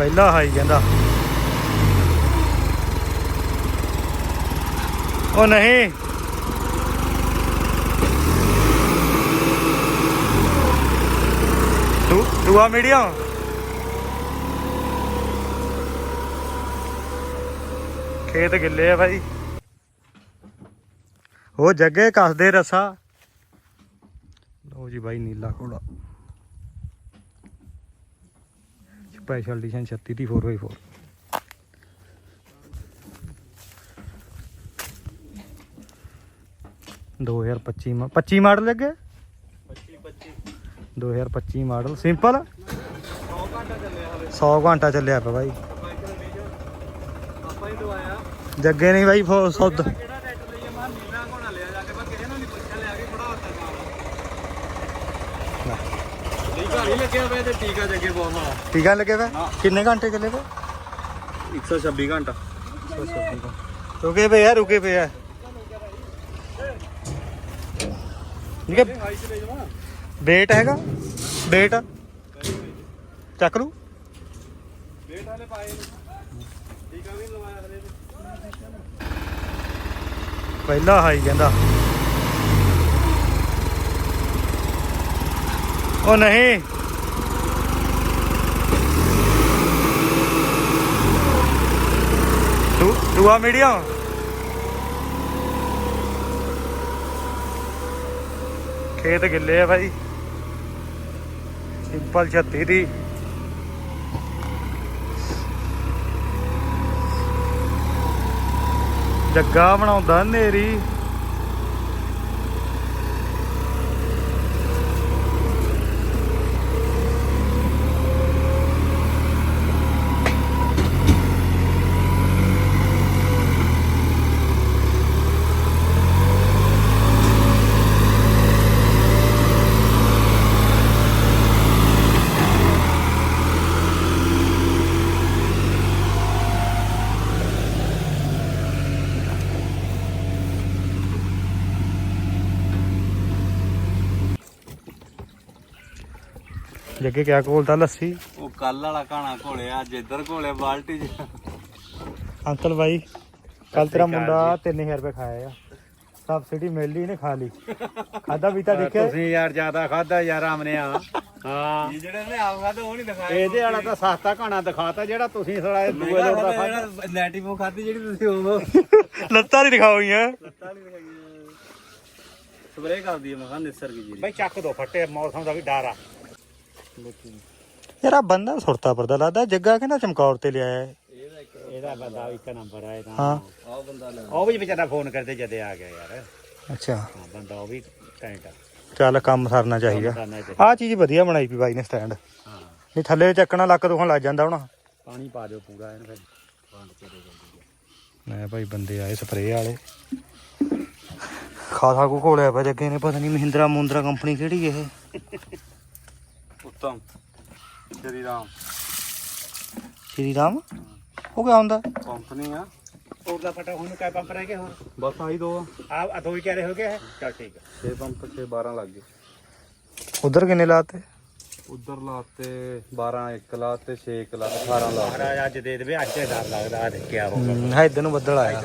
ਪਹਿਲਾ ਹਾਈ ਕਹਿੰਦਾ। ਉਹ ਨਹੀਂ। ਦੂ, ਦੂਆ ਮੀਡੀਅਮ ਖੇਤ ਗਿੱਲੇ ਆ ਭਾਈ। ਉਹ ਜੱਗੇ ਕੱਸਦੇ ਰਸਾ। ਲਓ ਜੀ ਬਾਈ ਨੀਲਾ ਘੋੜਾ। ਸਪੈਸ਼ਲ ਐਡੀਸ਼ਨ 36 ਦੀ 4x4 2025 ਮਾ 25 ਮਾਡਲ ਲੱਗੇ? 25 25 2025 ਮਾਡਲ, ਸਿੰਪਲ? 100 ਘੰਟਾ ਚੱਲਿਆ ਪਿਆ ਬਾਈ। ਜੱਗੇ ਨਹੀਂ ਬਾਈ ਸੌਦਾ ਕਿਹੜਾ ਟਰੈਕਟਰ ਲਈਏ ਮੈਂ ਨੀਲਾ ਘੋਣਾ ਲਿਆ ਜਾ ਕੇ ਮੈਂ ਕਿਸੇ ਨੂੰ ਨਹੀਂ ਪੁੱਛਿਆ ਲਿਆ ਕੇ ਬੜਾ ਹੱਥਾ ਟੀਕਾ ਨਹੀਂ ਲੱਗਿਆ ਵੇ ਤੇ ਟੀਕਾ ਜੱਗੇ ਬਹੁਤ ਮਾੜਾ। ਟੀਕਾ ਲੱਗੇ ਵੇ ਹਾਂ। ਕਿੰਨੇ ਘੰਟੇ ਚੱਲੇ ਵੇ 126 ਘੰਟਾ। ਰੁਕੇ ਪਏ ਆ ਰੁਕੇ ਪਏ ਆ। ਨਿਕੇ ਹਾਈ ਚ ਲੈ ਜਾਵਾਂ ਵੇਟ ਹੈਗਾ? ਵੇਟ ਚੱਕ ਲੂ ਵੇਟ ਹਲੇ ਪਾਏ। ਟੀਕਾ ਵੀ ਲਵਾਇਆ ਹਲੇ ਪਹਿਲਾ ਹਾਈ ਕਹਿੰਦਾ। ਉਹ ਨਹੀਂ। ਦੂ, ਦੂਆ ਮੀਡੀਅਮ ਖੇਤ ਗਿੱਲੇ ਆ ਭਾਈ। ਸਿੰਪਲ 36 ਦੀ। ਜੱਗਾ ਬਣਾਉਂਦਾ ਨੇਰੀ ਜੱਗੇ ਕਿਆ ਕੋਲਦਾ ਲੱਸੀ? ਉਹ ਕੱਲ ਵਾਲਾ ਕਾਣਾ ਘੋਲਿਆ ਅੱਜ ਇੱਧਰ ਘੋਲਿਆ ਬਾਲਟੀ ਚ। ਅੰਕਲ ਬਾਈ ਕੱਲ ਤੇਰਾ ਮੁੰਡਾ 3000 ਰੁਪਏ ਖਾਇਆ ਆ। ਸਬਸਿਡੀ ਮਿਲ ਲਈ ਨੇ ਖਾ ਲਈ। ਖਾਦਾ ਵੀ ਤਾਂ ਦੇਖਿਆ? ਤੁਸੀਂ ਯਾਰ ਜ਼ਿਆਦਾ ਖਾਦਾ ਯਾਰ ਆਮਨੇ ਆ। ਹਾਂ। ਜਿਹੜੇ ਨੇ ਆਪ ਖਾਦਾ ਉਹ ਨਹੀਂ ਦਿਖਾਇਆ ਇਹਦੇ ਵਾਲਾ ਤਾਂ ਸਸਤਾ ਘਾਣਾ ਦਿਖਾਤਾ ਜਿਹੜਾ ਤੁਸੀਂ ਥੋੜਾ ਇਹ ਦੂਏ ਲੋਟ ਦਾ ਖਾਦਾ ਨੈਟਿਵ ਖਾਦੀ ਜਿਹੜੀ ਤੁਸੀਂ ਉਹ ਲੱਤਾਂ ਨਹੀਂ ਦਿਖਾਉਈਆਂ ਲੱਤਾਂ ਨਹੀਂ ਦਿਖਾਈਆਂ। ਸਪਰੇ ਕਰਦੀ ਹੈ ਮੈਂ ਕਿਹਾ ਨਿਸਰ ਕੀ ਜੀ ਬਈ ਚੱਕ ਦੋ ਫੱਟੇ ਮੌਸਮ ਦਾ ਵੀ ਡਰ ਆ। ਯਾਰ ਆ ਬੰਦਾ ਸੁਰਤਾ ਪਰਦਾ ਲੱਗਦਾ ਜੱਗਾ ਕਹਿੰਦਾ ਚਮਕੌਰ ਤੇ ਲਿਆਇਆ ਹੈ। ਇਹਦਾ ਬੰਦਾ ਇੱਕ ਨੰਬਰ ਆ ਇਹਦਾ ਹਾਂ। ਆਹ ਬੰਦਾ ਲੈ ਉਹ ਵੀ ਵਿਚਾਰਾ ਫੋਨ ਕਰਦੇ ਜਦੇ ਆ ਗਿਆ ਯਾਰ। ਅੱਛਾ। ਹਾਂ ਬੰਦਾ ਉਹ ਵੀ ਟੈਂਟ ਆ। ਚੱਲ ਕੰਮ ਸਰਨਾ ਚਾਹੀਦਾ। ਕਰਨਾ ਤੇ ਆਹ ਚੀਜ਼ ਵਧੀਆ ਬਣਾਈ ਪਈ ਬਾਈ ਨੇ ਸਟੈਂਡ। ਹਾਂ। ਨਹੀਂ ਥੱਲੇ ਚੱਕਣਾ ਲੱਕ ਦੁਖਣ ਲੱਗ ਜਾਂਦਾ ਹੁਣ। ਪਾਣੀ ਪਾ ਦਿਓ ਪੂਰਾ ਇਹਨੂੰ ਫਿਰ। ਮੈਂ ਭਾਈ ਬੰਦੇ ਆਏ ਸਪਰੇਅ ਵਾਲੇ। ਖਾਸਾ ਕੋ ਕੋਲਿਆ ਪਿਆ ਜੱਗੇ ਨੇ ਪਤਾ ਨਹੀਂ ਮਹਿੰਦਰਾ ਮੁੰਦਰਾ ਕੰਪਨੀ ਕਿਹੜੀ ਇਹ। ਉੱਤਮ ਸ਼੍ਰੀ ਰਾਮ ਸ਼੍ਰੀ ਰਾਮ ਉਹ ਕਿਆ ਹੁੰਦਾ? ਕੰਪਨੀ ਆ। ਹੋਰ ਦਾ ਫਟਾ ਹੁਣ ਕਾ ਪੰਪ ਰਹਿ ਗਏ ਹੋਰ। ਬਸ ਆਹੀ ਦੋ ਆ। ਆ ਆ ਦੋ ਹੀ ਕਹਿ ਰਹੇ ਹੋ ਗਏ ਚਲ ਠੀਕ ਆ। 6 ਪੰਪ 6 12 ਲੱਗ ਗਏ। ਉਧਰ ਕਿੰਨੇ ਲਾਤੇ? ਉਧਰ ਲਾਤੇ 12 1 ਲਾਤੇ 6 1 ਲਾਤੇ 18 ਲਾਤੇ। ਮਹਾਰਾਜ ਅੱਜ ਦੇ ਦੇਵੇ ਅੱਜ ਤੇ ਡਰ ਲੱਗਦਾ ਆ ਦੇਖਿਆ ਹੋਊਗਾ। ਹੈ ਇਧਰ ਨੂੰ ਬੱਦਲ ਆਇਆ।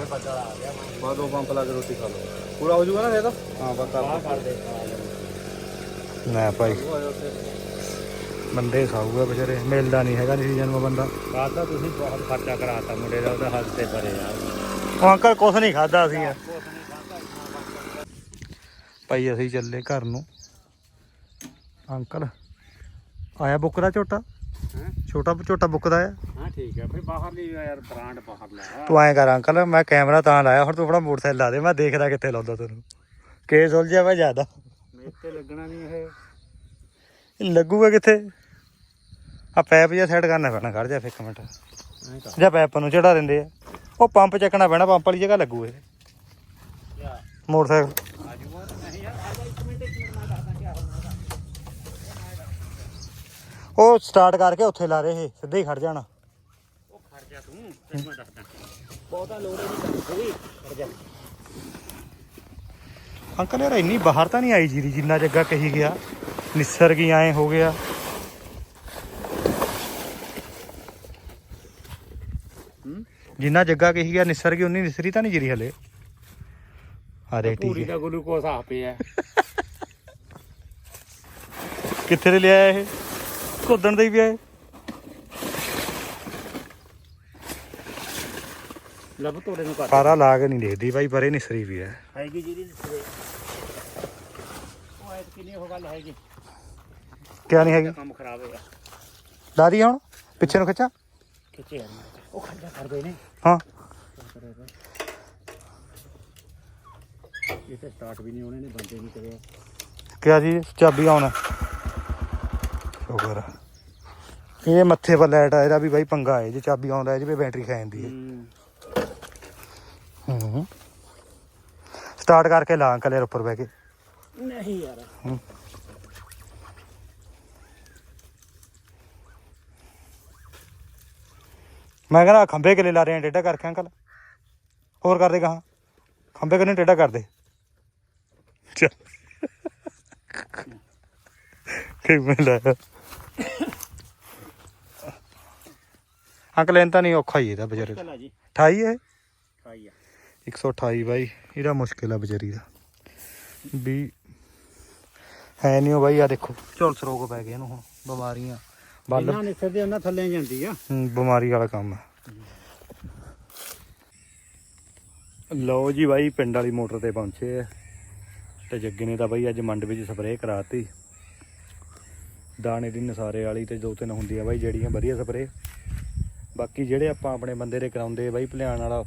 ਬਾਅਦ ਦੋ ਪੰਪ ਲਾ ਕੇ ਰੋਟੀ ਖਾ ਲਓ। ਪੂਰਾ ਹੋ ਜਾਊਗਾ ਨਾ ਇਹ ਤਾਂ? ਹਾਂ ਬਸ ਕਰ ਆਹ ਕਰ ਦੇ। ਨਾ ਭਾਈ। ਆ ਬੰਦੇ ਖਾਊਗਾ ਵਿਚਾਰੇ ਮਿਲਦਾ ਨਹੀਂ ਹੈਗਾ ਨਹੀਂ ਜਨਮ ਬੰਦਾ। ਤਾਂ ਤੁਸੀਂ ਬਹੁਤ ਖਰਚਾ ਕਰਾਤਾ ਮੁੰਡੇ ਦਾ ਉਹਦਾ ਹੱਥ ਤੇ ਪਰੇ ਯਾਰ ਉਹ ਅੰਕਲ ਕੁਛ ਨਹੀਂ ਖਾਦਾ ਸੀ ਭਾਈ ਅਸੀਂ ਚੱਲੇ ਘਰ ਨੂੰ। ਅੰਕਲ ਆਇਆ ਬੁੱਕ ਦਾ ਝੋਟਾ? ਹੈਂ? ਛੋਟਾ ਝੋਟਾ ਬੁੱਕ ਦਾ ਆ ਹਾਂ ਠੀਕ ਹੈ ਫਿਰ ਬਾਹਰ ਲਈ ਯਾਰ ਬ੍ਰਾਂਡ ਬਾਹਰ ਲਾ ਤੂੰ ਐਂ ਕਰ ਅੰਕਲ ਮੈਂ ਕੈਮਰਾ ਤਾਂ ਲਾਇਆ ਹੁਣ ਤੂੰ ਆਪਣਾ ਮੋਟਰਸਾਈਕਲ ਲਾ ਦੇ ਮੈਂ ਦੇਖਦਾ ਕਿੱਥੇ ਲਾਉਂਦਾ ਤੈਨੂੰ। ਕੇਸ ਉਲਝਿਆ ਵਾ ਜ਼ਿਆਦਾ। ਮੇਰੇ ਤੇ ਲੱਗਣਾ ਨਹੀਂ ਇਹ। ਲੱਗੂਗਾ ਕਿੱਥੇ? ਆ ਪੈਪ ਜਿਹਾ ਸੈੱਟ ਕਰਨਾ ਪੈਣਾ, ਖੜ ਜਾ ਫਿਰ ਇੱਕ ਮਿੰਟ। ਜਾਂ ਪੈਪ ਨੂੰ ਚੜਾ ਦਿੰਦੇ ਆ। ਉਹ ਪੰਪ ਚੱਕਣਾ ਪੈਣਾ, ਪੰਪ ਵਾਲੀ ਜਗ੍ਹਾ ਲੱਗੂ ਇਹ। ਮੋਟਰਸਾਈਕਲ। ਉਹ ਸਟਾਰਟ ਕਰਕੇ ਉੱਥੇ ਲਾ ਰਹੇ ਇਹ, ਸਿੱਧੇ ਹੀ ਖੜ ਜਾਣਾ। ਉਹ ਖੜ ਜਾ ਤੂੰ ਤੈਨੂੰ ਮੈਂ ਦੱਸਦਾ ਬਹੁਤਾ ਲੋੜ ਨਹੀਂ ਕਰਦੀ ਖੜ ਜਾ ਅੰਕਲ ਯਾਰ ਇੰਨੀ ਬਾਹਰ ਤਾਂ ਨਹੀਂ ਆਈ ਜੀਰੀ, ਜਿੰਨਾ ਜੱਗਾ ਕਹੀ ਗਿਆ। ਨਿਸਰ ਕੀ ਆਏ ਹੋ ਗਿਆ। ਜਿੰਨਾ ਜੱਗਾ ਕਹੀ ਗਿਆ ਨਿਸਰ ਗਈ ਉਨੀ ਨਿਸਰੀ ਤਾਂ ਨਹੀਂ ਜਰੀ ਹਲੇ। ਅਰੇ ਠੀਕ ਪੂਰੀ ਹੈ। ਦਾ ਗਲੂਕੋਸ ਆ ਪਿਆ ਕਿੱਥੇ ਦੇ ਲਿਆ ਇਹ? ਕੋਦਣ ਦਾ ਹੀ ਪਿਆ ਇਹ। ਲੱਭ ਤੋੜੇ ਨੂੰ ਕਰ। ਪਾਰਾ ਲਾ ਕੇ ਨਹੀਂ ਦੇਖਦੀ ਬਾਈ ਪਰੇ ਨਿਸਰੀ ਵੀ ਹੈ। ਹੈਗੀ ਜਿਹੜੀ ਨਿਸਰੇ। ਉਹ ਐਤ ਕਿੰਨੀ ਉਹ ਗੱਲ ਹੈਗੀ। ਕਿਆ ਨਹੀਂ ਹੈਗੀ? ਕੰਮ ਖਰਾਬ ਹੋਇਆ। ਲਾ ਦੀ ਹੁਣ ਪਿੱਛੇ ਨੂੰ ਖਿੱਚਾਂ। ਖਿੱਚੇ ਹਨ ਉਹ ਖੰਡਾ ਕਰਦੇ ਨੇ। ਹਾਂ। ਇਹ ਤਾਂ ਸਟਾਰਟ ਵੀ ਨਹੀਂ ਹੋਣੇ ਨੇ ਬੰਦੇ ਨਹੀਂ ਕਰਿਆ। ਕਿਆ ਜੀ ਚਾਬੀ ਆਉਣਾ ਸ਼ੁਕਰ। ਇਹ ਮੱਥੇ ਪਰ ਲਾਈਟ ਆ ਇਹਦਾ ਵੀ ਬਾਈ ਪੰਗਾ ਹੈ ਜੇ ਚਾਬੀ ਆਉਂਦਾ ਜਿਵੇਂ ਬੈਟਰੀ ਖਾ ਜਾਂਦੀ ਹੈ। ਹੂੰ। ਸਟਾਰਟ ਕਰਕੇ ਲਾ ਅੰਕਲ ਯਾਰ ਉੱਪਰ ਬਹਿ ਕੇ। ਨਹੀਂ ਯਾਰ। ਮੈਂ ਕਹਿੰਦਾ ਖੰਬੇ ਕਿਲੇ ਲਾ ਰਹੇ ਆ ਟੇਢਾ ਕਰਕੇ ਅੰਕਲ। ਹੋਰ ਕਰ ਦੇ ਕਹਾਂ ਖੰਬੇ ਕਿਨੇ ਟੇਢਾ ਕਰ ਦੇ। ਚੱਲ। ਕਿਵੇਂ ਲਾਇਆ ਅੰਕਲ ਇਹਨਾਂ ਤਾਂ ਨਹੀਂ ਔਖਾ ਹੀ ਇਹਦਾ ਵਿਚਾਰੇ ਚਲਾ ਜੀ। 28 ਹੈ ਖਾਈ ਆ। 128 ਬਾਈ ਇਹਦਾ ਮੁਸ਼ਕਿਲ ਆ ਵਿਚਾਰੀ ਦਾ। ਵੀ ਹੈ ਨਹੀਂ ਉਹ ਬਾਈ ਆ ਦੇਖੋ। ਝੁਲਸ ਰੋਗ ਪੈ ਗਏ ਇਹਨੂੰ ਹੁਣ ਬਿਮਾਰੀਆਂ। ਬੱਲ ਇਹਨਾਂ ਨਿਸਰ ਦੇ ਉਹਨਾਂ ਥੱਲੇ ਜਾਂਦੀ ਆ। ਬਿਮਾਰੀ ਵਾਲਾ ਕੰਮ ਹੈ ਲਓ ਜੀ ਬਾਈ ਪਿੰਡ ਵਾਲੀ ਮੋਟਰ ਤੇ ਪਹੁੰਚੇ ਆ। ਤੇ ਜੱਗੇ ਨੇ ਤਾਂ ਬਾਈ ਅੱਜ ਮੰਡ ਵਿੱਚ ਸਪਰੇਅ ਕਰਾਤੀ। ਦਾਣੇ ਦੀ ਨਸਾਰੇ ਵਾਲੀ ਤੇ ਦੋ ਤਿੰਨ ਹੁੰਦੀ ਆ ਬਾਈ ਜਿਹੜੀਆਂ ਵਧੀਆ ਸਪਰੇਅ। ਬਾਕੀ ਜਿਹੜੇ ਆਪਾਂ ਆਪਣੇ ਬੰਦੇ ਦੇ ਕਰਾਉਂਦੇ ਆ ਬਾਈ ਭਲਿਆਣ ਵਾਲਾ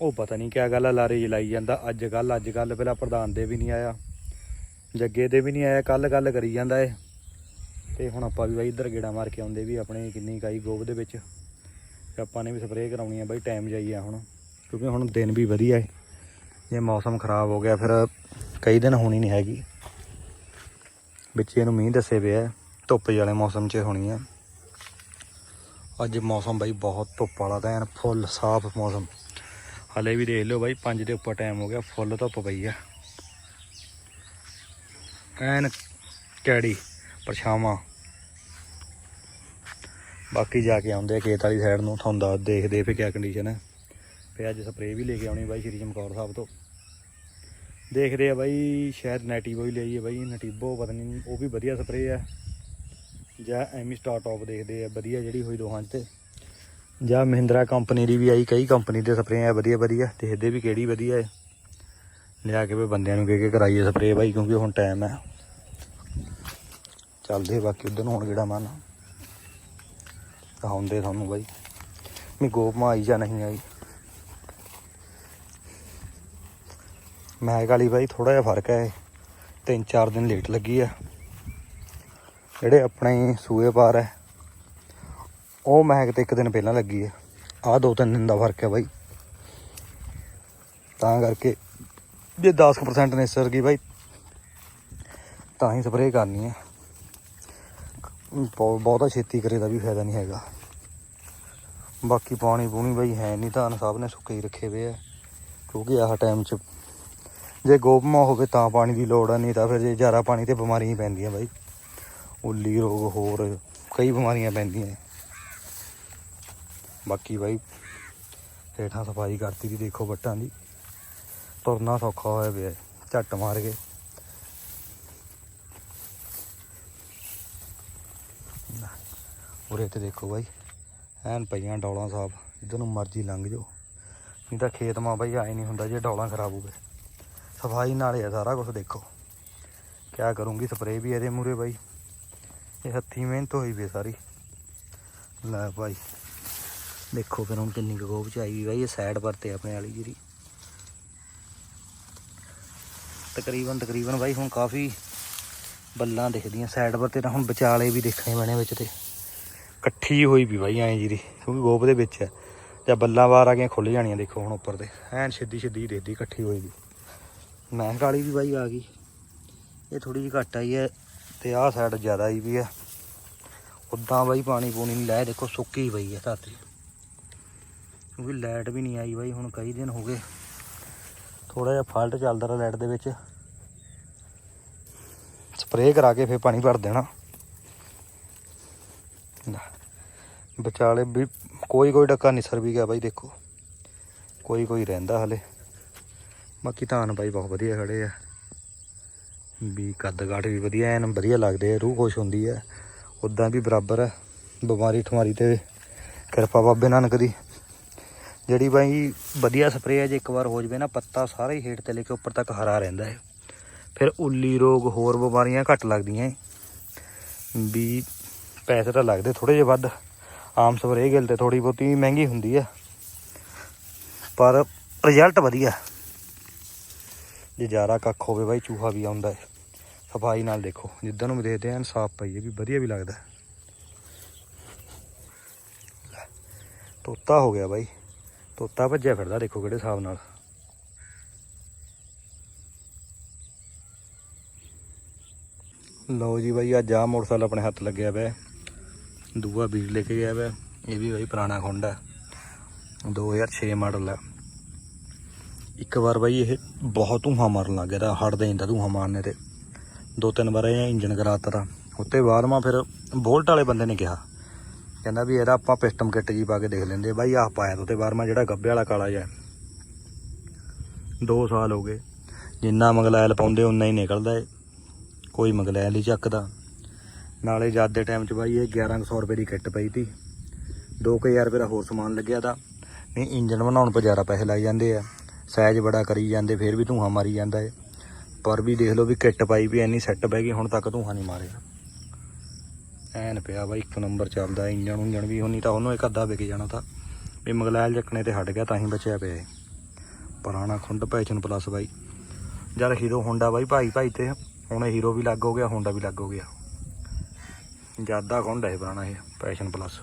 ਉਹ ਪਤਾ ਨਹੀਂ ਕਿਆ ਗੱਲ ਆ ਲਾਰੇ ਜਲਾਈ ਜਾਂਦਾ। ਅੱਜ ਕੱਲ ਅੱਜ ਕੱਲ ਪਹਿਲਾਂ ਪ੍ਰਧਾਨ ਦੇ ਵੀ ਨਹੀਂ ਆਇਆ। ਜੱਗੇ ਦੇ ਵੀ ਨਹੀਂ ਆਇਆ ਕੱਲ ਗੱਲ ਕਰੀ ਜਾਂਦਾ ਏ ਤੇ ਹੁਣ ਆਪਾਂ ਵੀ ਬਾਈ ਇੱਧਰ ਗੇੜਾ ਮਾਰ ਕੇ ਆਉਂਦੇ ਵੀ ਆਪਣੇ ਕਿੰਨੀ ਕਾਈ ਗੋਬ ਦੇ ਵਿੱਚ। ਤੇ ਆਪਾਂ ਨੇ ਵੀ ਸਪਰੇਅ ਕਰਾਉਣੀ ਆ ਬਾਈ ਟਾਈਮ ਜਾਈ ਆ ਹੁਣ। ਕਿਉਂਕਿ ਹੁਣ ਦਿਨ ਵੀ ਵਧੀਆ ਹੈ ਜੇ ਮੌਸਮ ਖਰਾਬ ਹੋ ਗਿਆ ਫਿਰ ਕਈ ਦਿਨ ਹੋਣੀ ਨਹੀਂ ਹੈਗੀ। ਬੱਚੇ ਨੂੰ ਮੀਂਹ ਦੱਸੇ ਪਿਆ ਹੈ, ਧੁੱਪ ਵਾਲੇ ਮੌਸਮ 'ਚ ਹੋਣੀ ਆ। ਅੱਜ ਮੌਸਮ ਬਾਈ ਬਹੁਤ ਧੁੱਪ ਵਾਲਾ ਤਾਂ ਐਨ ਫੁੱਲ ਸਾਫ਼ ਮੌਸਮ। ਹਲੇ ਵੀ ਦੇਖ ਲਿਓ ਬਾਈ 5 ਦੇ ਉੱਪਰ ਟਾਈਮ ਹੋ ਗਿਆ ਫੁੱਲ ਧੁੱਪ ਪਈ ਆ। ਐਨ ਕੈੜੀ। ਪਰਛਾਵਾਂ। ਬਾਕੀ ਜਾ ਕੇ ਆਉਂਦੇ ਆ ਖੇਤ ਵਾਲੀ ਸਾਈਡ ਨੂੰ ਤੁਹਾਨੂੰ ਦੱਸ ਦੇਖਦੇ ਫੇ ਕਿਆ ਕੰਡੀਸ਼ਨ ਹੈ ਫੇ ਅੱਜ ਸਪਰੇਅ ਵੀ ਲੈ ਕੇ ਆਉਣੀ ਬਾਈ ਸ਼੍ਰੀ ਚਮਕੌਰ ਸਾਹਿਬ ਤੋਂ। ਦੇਖਦੇ ਆ ਬਾਈ, ਸ਼ਾਇਦ ਨੈਟੀਵੋ ਹੀ ਲਈਏ ਬਾਈ ਨੈਟੀਵੋ ਪਤਾ ਨਹੀਂ ਉਹ ਵੀ ਵਧੀਆ ਸਪਰੇਅ ਆ। ਜਾਂ ਐਮੀ ਸਟਾਰਟ ਆਫ ਦੇਖਦੇ ਆ, ਵਧੀਆ ਜਿਹੜੀ ਹੋਈ ਦੋਹਾਂ 'ਚ ਤੇ। ਜਾਂ ਮਹਿੰਦਰਾ ਕੰਪਨੀ ਦੀ ਵੀ ਆਈ, ਕਈ ਕੰਪਨੀ ਦੇ ਸਪਰੇਅ ਆ, ਵਧੀਆ ਵਧੀਆ, ਦੇਖਦੇ ਵੀ ਕਿਹੜੀ ਵਧੀਆ ਹੈ ਲਿਆ ਕੇ ਵੀ ਬੰਦਿਆਂ ਨੂੰ ਕਹਿ ਕੇ ਕਰਾਈਏ ਸਪਰੇਅ ਬਾਈ, ਕਿਉਂਕਿ ਹੁਣ ਟਾਈਮ ਹੈ ਚੱਲਦੇ ਬਾਕੀ ਉਧਰ ਨੂੰ ਹੁਣ ਕਿਹੜਾ ਮਨ ਦਿਖਾਉਂਦੇ ਤੁਹਾਨੂੰ ਬਾਈ। ਵੀ ਗੋਪ ਆਈ ਜਾਂ ਨਹੀਂ ਆਈ? ਮੈਗ ਵਾਲੀ ਬਾਈ ਥੋੜਾ ਜਿਹਾ ਫ਼ਰਕ ਹੈ ਤਿੰਨ ਚਾਰ ਦਿਨ ਲੇਟ ਲੱਗੀ ਆ। ਜਿਹੜੇ ਆਪਣੇ ਸੂਏ ਪਾਰ ਹੈ, ਉਹ ਮਹਿਕ ਤੇ ਇੱਕ ਦਿਨ ਪਹਿਲਾਂ ਲੱਗੀ ਆ। ਆਹ ਦੋ ਤਿੰਨ ਦਿਨ ਦਾ ਫ਼ਰਕ ਹੈ ਬਾਈ। ਤਾਂ ਕਰਕੇ ਜੇ 10% ਨੇਸਰ ਗਈ ਬਾਈ, ਤਾਂ ਹੀ ਸਪਰੇਅ ਕਰਨੀ ਹੈ ਬਹੁਤਾ ਛੇਤੀ ਕਰੇ ਦਾ ਵੀ ਫਾਇਦਾ ਨਹੀਂ ਹੈਗਾ। ਬਾਕੀ ਪਾਣੀ ਪੂਣੀ ਬਈ ਹੈ ਨਹੀਂ ਧਾਨ ਸਾਹਿਬ ਨੇ ਸੁੱਕੇ ਹੀ ਰੱਖੇ ਹੋਏ ਆ, ਕਿਉਂਕਿ ਆਹ ਟਾਈਮ 'ਚ ਜੇ ਗੋਪਮਾ ਹੋਵੇ ਤਾਂ ਪਾਣੀ ਦੀ ਲੋੜ ਆ, ਨਹੀਂ ਤਾਂ ਫਿਰ ਜੇ ਜ਼ਿਆਦਾ ਪਾਣੀ ਤੇ ਬਿਮਾਰੀਆਂ ਹੀ ਪੈਂਦੀਆਂ ਬਾਈ। ਉੱਲੀ ਰੋਗ ਹੋਰ ਕਈ ਬਿਮਾਰੀਆਂ ਪੈਂਦੀਆਂ ਬਾਕੀ ਬਾਈ, ਹੇਠਾਂ ਸਫ਼ਾਈ ਕਰਤੀ ਦੀ ਦੇਖੋ ਵੱਟਾਂ ਦੀ। ਤੁਰਨਾ ਸੌਖਾ ਹੋਇਆ ਪਿਆ, ਝੱਟ ਮਾਰ ਕੇ ਉਰੇ ਤੇ ਦੇਖੋ ਬਾਈ, ਐਨ ਪਈਆਂ ਡੌਲਾਂ ਸਾਫ਼, ਜਿੱਧਰ ਨੂੰ ਮਰਜ਼ੀ ਲੰਘ ਜਾਓ। ਨਹੀਂ ਤਾਂ ਖੇਤ ਮਾਂ ਬਾਈ ਆਏ ਨਹੀਂ ਹੁੰਦਾ ਜੇ ਡੌਲਾਂ ਖਰਾਬ ਹੋਵੇ। ਸਫ਼ਾਈ ਨਾਲ ਆ ਸਾਰਾ ਕੁਝ ਦੇਖੋ। ਕਿਆ ਕਰੂੰਗੀ, ਸਪਰੇਅ ਵੀ ਇਹਦੇ ਮੂਰੇ ਬਾਈ। ਇਹ ਹੱਥੀ ਮਿਹਨਤ ਹੋਈ ਵੀ ਸਾਰੀ। ਲੈ ਭਾਈ ਦੇਖੋ ਫਿਰ ਹੁਣ ਕਿੰਨੀ ਕੁ ਗੋਬ ਚ ਆਈ ਵੀ ਬਾਈ, ਇਹ ਸਾਈਡ ਪਰ ਤੇ ਆਪਣੇ ਵਾਲੀ ਜਿਹੜੀ। ਤਕਰੀਬਨ ਤਕਰੀਬਨ ਬਾਈ ਹੁਣ ਕਾਫੀ ਬੱਲਾਂ ਦਿਖਦੀਆਂ। ਸਾਈਡ ਪਰ ਤੇ ਤਾਂ ਹੁਣ ਵਿਚਾਲੇ ਵੀ ਦੇਖਣੇ ਪੈਣੇ ਵਿੱਚ ਤੇ। ਇਕੱਠੀ ਹੋਈ ਵੀ ਬਾਈ, ਐਂ ਜੀਰੀ ਕਿਉਂਕਿ ਗੋਪ ਦੇ ਵਿੱਚ ਹੈ ਜਾਂ ਬੱਲਾਂ ਬਾਹਰ ਆ ਗਈਆਂ ਖੁੱਲ ਜਾਣੀਆਂ, ਦੇਖੋ ਹੁਣ ਉੱਪਰ ਤੇ। ਐਨ ਸਿੱਧੀ ਸਿੱਧੀ ਦੇਖਦੀ, ਇਕੱਠੀ ਹੋਈ ਵੀ। ਮਹਿੰਗ ਵਾਲੀ ਵੀ ਬਾਈ ਆ ਗਈ। ਇਹ ਥੋੜੀ ਜਿਹੀ ਘੱਟ ਆਈ ਹੈ ਤੇ ਆਹ ਸਾਈਡ ਜ਼ਿਆਦਾ ਆਈ ਵੀ ਹੈ। ਉਦਾਂ ਬਾਈ ਪਾਣੀ ਪੂਣੀ ਨਹੀਂ ਲਾਇਆ, ਦੇਖੋ ਸੁੱਕੀ ਪਈ ਹੈ ਧਰਤੀ ਕਿਉਂਕਿ ਲਾਈਟ ਵੀ ਨਹੀਂ ਆਈ ਬਾਈ, ਹੁਣ ਕਈ ਦਿਨ ਹੋ ਗਏ। ਥੋੜਾ ਜਿਹਾ ਫਾਲਟ ਚੱਲਦਾ ਰਿਹਾ ਲਾਈਟ ਦੇ ਵਿੱਚ। ਸਪਰੇਅ ਕਰਾ ਕੇ ਫੇਰ ਪਾਣੀ ਭਰ ਦੇਣਾ। ਵਿਚਾਲੇ ਵੀ ਕੋਈ ਕੋਈ ਡੱਕਾ ਨਿਸਰ ਵੀ ਗਿਆ ਬਾਈ ਦੇਖੋ। ਕੋਈ ਕੋਈ ਰਹਿੰਦਾ ਹਲੇ। ਬਾਕੀ ਧਾਨ ਬਾਈ ਬਹੁਤ ਵਧੀਆ ਖੜੇ ਆ। ਵੀ ਕੱਦ ਕਾਠ ਵੀ ਵਧੀਆ, ਐਨ ਵਧੀਆ ਲੱਗਦੇ ਆ, ਰੂਹ ਖੁਸ਼ ਹੁੰਦੀ ਹੈ ਉਦਾਂ ਵੀ ਬਰਾਬਰ ਹੈ ਬਿਮਾਰੀ ਠਮਾਰੀ ਤੇ ਕਿਰਪਾ ਬਾਬੇ ਨਾਨਕ ਦੀ। ਜਿਹੜੀ ਬਾਈ ਵਧੀਆ ਸਪਰੇਅ ਹੈ ਜੇ ਇੱਕ ਵਾਰ ਹੋ ਜਵੇ ਨਾ, ਪੱਤਾ ਸਾਰਾ ਹੀ ਹੇਠ ਤੇ ਲੈ ਕੇ ਉੱਪਰ ਤੱਕ ਹਰਾ ਰਹਿੰਦਾ ਹੈ ਫਿਰ ਉੱਲੀ ਰੋਗ ਹੋਰ ਬਿਮਾਰੀਆਂ ਘੱਟ ਲੱਗਦੀਆਂ ਏ। ਵੀ ਪੈਸੇ ਤਾਂ ਲੱਗਦੇ ਥੋੜੇ ਜਿਹੇ ਵੱਧ। ਆਮ ਸਪਰੇਅ ਗਿਲ ਤੇ ਥੋੜੀ ਬਹੁਤੀ ਮਹਿੰਗੀ ਹੁੰਦੀ ਹੈ ਪਰ ਰਿਜ਼ਲਟ ਵਧੀਆ। ਜੇ ਜ਼ਿਆਦਾ ਕੱਖ ਹੋਵੇ ਬਾਈ ਚੂਹਾ ਵੀ ਆਉਂਦਾ ਹੈ। ਸਫ਼ਾਈ ਨਾਲ ਦੇਖੋ ਜਿੱਦਾਂ ਨੂੰ ਵੀ ਦੇਖਦੇ ਆਂ ਸਾਫ਼ ਪਈ ਹੈ ਵੀ ਵਧੀਆ ਵੀ ਲੱਗਦਾ। ਲੈ, ਤੋਤਾ ਹੋ ਗਿਆ ਬਾਈ। ਤੋਤਾ ਭੱਜਿਆ ਫਿਰਦਾ ਦੇਖੋ ਕਿਹੜੇ ਹਿਸਾਬ ਨਾਲ। ਲਓ ਜੀ ਬਾਈ ਅੱਜ ਆ ਮੋਟਰਸਾਈਕਲ ਆਪਣੇ ਹੱਥ ਲੱਗਿਆ ਪਿਆ। ਦੂਆ ਬੀਜ ਲੈ ਕੇ ਗਿਆ ਵਾ, ਇਹ ਵੀ ਬਾਈ ਪੁਰਾਣਾ ਖੁੰਡ ਖੁੰਡਾ 2006 ਮਾਡਲ ਆ। ਇੱਕ ਵਾਰ ਬਾਈ ਇਹ ਬਹੁਤ ਧੂਹਾ ਮਾਰਨ ਲੱਗ ਗਿਆ ਤਾਂ ਹਟਦਾ ਜਾਂਦਾ ਧੂਹਾ ਮਾਰਨੇ ਤੇ। ਦੋ ਤਿੰਨ ਵਾਰ ਇਹ ਇੰਜਨ ਕਰਾਤਾ। ਤਾ ਉੱਤੇ ਬਾਅਦ ਫਿਰ ਬੋਲਟ ਵਾਲੇ ਬੰਦੇ ਨੇ ਕਿਹਾ, ਕਹਿੰਦਾ ਵੀ ਇਹਦਾ ਆਪਾਂ ਪਿਸਟਮ ਕਿੱਟ ਜੀ ਪਾ ਕੇ ਦੇਖ ਲੈਂਦੇ ਬਾਈ ਆਹ ਪਾਇਆ ਤੇ ਬਾਅਦ ਮਾ ਜਿਹੜਾ ਗੱਬੇ ਵਾਲਾ ਕਾਲਾ ਜਿਹਾ। 2 ਸਾਲ ਹੋ ਗਏ। ਜਿੰਨਾ ਮੰਗਲੈਲ ਪਾਉਂਦੇ ਉਨਾ ਹੀ ਨਿਕਲਦਾ ਏ। ਕੋਈ ਮੰਗਲੈਲ ਹੀ ਚੱਕਦਾ। ਨਾਲੇ ਜਦ ਦੇ ਟਾਈਮ 'ਚ ਬਾਈ ਇਹ 1100 ਰੁਪਏ ਦੀ ਕਿੱਟ ਪਈ ਤੀ। 2000 ਰੁਪਏ ਦਾ ਹੋਰ ਸਮਾਨ ਲੱਗਿਆ ਤਾਂ। ਨਹੀਂ ਇੰਜਨ ਬਣਾਉਣ 'ਤੇ ਜ਼ਿਆਦਾ ਪੈਸੇ ਲੱਗ ਜਾਂਦੇ ਆ। ਸਾਈਜ਼ ਬੜਾ ਕਰੀ ਜਾਂਦੇ, ਫਿਰ ਵੀ ਧੂੰਆਂ ਮਾਰੀ ਜਾਂਦਾ ਏ। ਪਰ ਵੀ ਦੇਖ ਲਓ ਵੀ ਕਿੱਟ ਪਾਈ ਵੀ ਐਨੀ ਸੈੱਟ ਬਹਿ ਗਈ, ਹੁਣ ਤੱਕ ਧੂੰਆਂ ਨਹੀਂ ਮਾਰਿਆ। ਐਨ ਪਿਆ ਬਾਈ, ਇੱਕ ਨੰਬਰ ਚੱਲਦਾ, ਇੰਜਣ ਉਂਜਣ ਵੀ ਹੋਣੀ ਤਾਂ ਉਹਨੂੰ ਇੱਕ ਅੱਧਾ ਵਿਕ ਜਾਣਾ ਤਾਂ। ਵੀ ਮਗਲੈਲ ਜੱਕਣੇ ਤੇ ਹਟ ਗਿਆ, ਤਾਂ ਹੀ ਬਚਿਆ ਪਿਆ ਪੁਰਾਣਾ ਖੁੰਡ ਪੈਸ਼ਨ ਪਲੱਸ ਬਾਈ। ਜਦ ਹੀਰੋ ਹੋਂਡਾ ਬਾਈ, ਭਾਈ ਭਾਈ ਤੇ। ਹੁਣ ਹੀਰੋ ਵੀ ਲੱਗ ਹੋ ਗਿਆ ਹੋਂਡਾ ਵੀ ਲੱਗ ਹੋ ਗਿਆ। ਜ਼ਿਆਦਾ ਖੁੰਡ ਹੈ ਪੁਰਾਣਾ ਇਹ ਪੈਸ਼ਨ ਪਲੱਸ